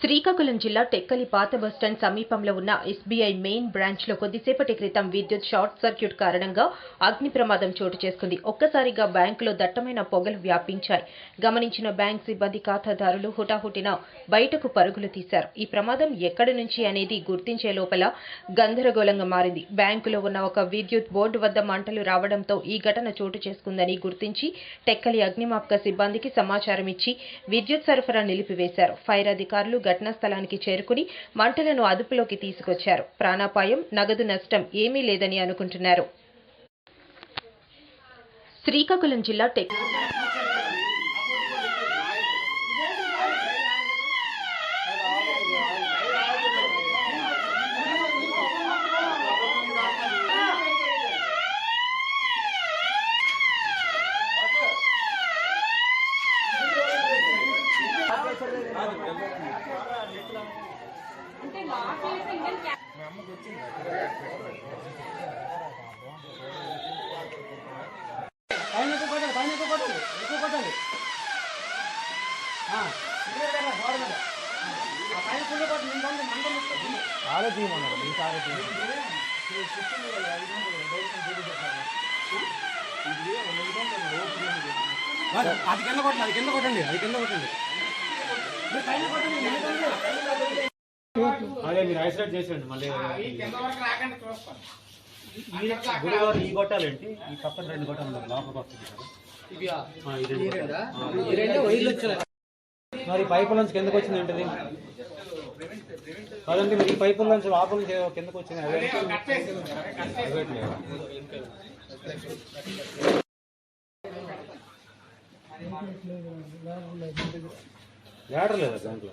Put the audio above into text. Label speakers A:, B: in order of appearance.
A: శ్రీకాకుళం జిల్లా టెక్కలి పాత బస్టాండ్ సమీపంలో ఉన్న ఎస్బీఐ మెయిన్ బ్రాంచ్లో కొద్దిసేపటి క్రితం విద్యుత్ షార్ట్ సర్క్యూట్ కారణంగా అగ్ని ప్రమాదం చోటు చేసుకుంది. ఒక్కసారిగా బ్యాంకులో దట్టమైన పొగలు వ్యాపించాయి. గమనించిన బ్యాంక్ సిబ్బంది ఖాతాదారులు హుటాహుటిన బయటకు పరుగులు తీశారు. ఈ ప్రమాదం ఎక్కడి నుంచి అనేది గుర్తించే లోపల గందరగోళంగా మారింది. బ్యాంకులో ఉన్న ఒక విద్యుత్ బోర్డు వద్ద మంటలు రావడంతో ఈ ఘటన చోటు చేసుకుందని గుర్తించి టెక్కలి అగ్నిమాపక సిబ్బందికి సమాచారం ఇచ్చి విద్యుత్ సరఫరా నిలిపివేశారు. ఫైర్ అధికారులు ఘటనా స్థలానికి చేరుకుని మంటలను అదుపులోకి తీసుకొచ్చారు. ప్రాణాపాయం నగదు నష్టం ఏమీ లేదని అనుకుంటున్నారు. శ్రీకాకుళం జిల్లా టెక్
B: పైన ఎక్కువ కొట్టాలి పైన ఎక్కువ కొట్టాలి ఎక్కువ కొట్టాలి పైన ఫుల్ కొట్టు, నేను కొంచెం మంట
C: మీ
B: అది కింద కొట్టండి అది కింద కొట్టండి అది కింద కొట్టండి మీరు పైన కొట్టండి, నేను కొట్టండి.
C: అదే మీరు ఐసోలేట్ చేసేయండి మళ్ళీ.
B: ఈ
C: గురువారం ఈ గొట్టాలేంటి? ఈ పక్కన రెండు గొట్టాలు ఉన్నాయి
B: వైర్లు వచ్చాయి
C: మరి పైపు నుంచి కిందకు వచ్చింది ఏంటిది? అదంటే మరి ఈ పైపు నుంచి లోపల నుంచి కిందకు వచ్చింది. అదే లేడర్ లేదా. దాంట్లో